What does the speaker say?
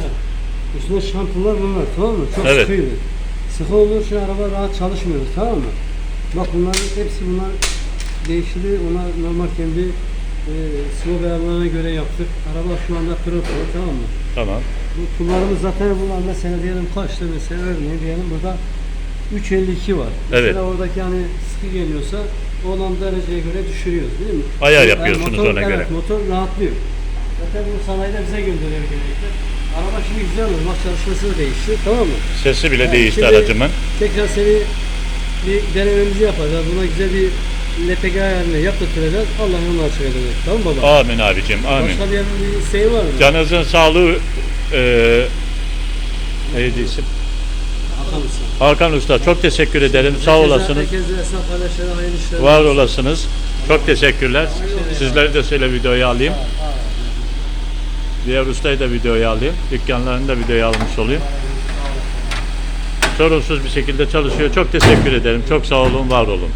tabii. Üstüne şampuanlar bunlar tamam mı? Çok Evet. sıkıydı. Sıkı olduğu için araba rahat çalışmıyor tamam mı? Bak bunların hepsi bunlar değişti. Ona normal kendi e, sıvı ayarlarına göre yaptık. Araba şu anda pırıl pırıl tamam mı? Tamam. Bu kullarımız zaten bunlar mesela diyelim kaçtı mesela örneğin diyelim burada 352 var. Evet. Mesela oradaki hani sıkı geliyorsa olan dereceye göre düşürüyoruz değil mi? Ayar yapıyorsunuz motor- ona evet, göre. motor rahatlıyor. Zaten bu sanayide bize gönderiyor genellikle. Şimdi güzel oldu. Bak çalışması da değişti. Tamam mı? Sesi bile Yani değişti aracımın. Tekrar seni bir denememizi yapacağız. Buna güzel bir LPG ayarını yaptıracağız. Allah yolunu açık edecek. Tamam mı baba? Amin abicim amin. Başka bir bir isteği var mı? Canınızın sağlığı e, neydi isim? Hakan Usta. Hakan Usta çok teşekkür ederim. Sağ Herkese- olasınız. Herkese esnaf kardeşlere hayırlı işler. Var olasınız. Çok teşekkürler. Sizleri de şöyle videoya alayım. Diğer ustayı da videoya alayım. Dükkanlarını da videoya almış olayım. Sorunsuz bir şekilde çalışıyor. Çok teşekkür ederim. Çok sağ olun, var olun.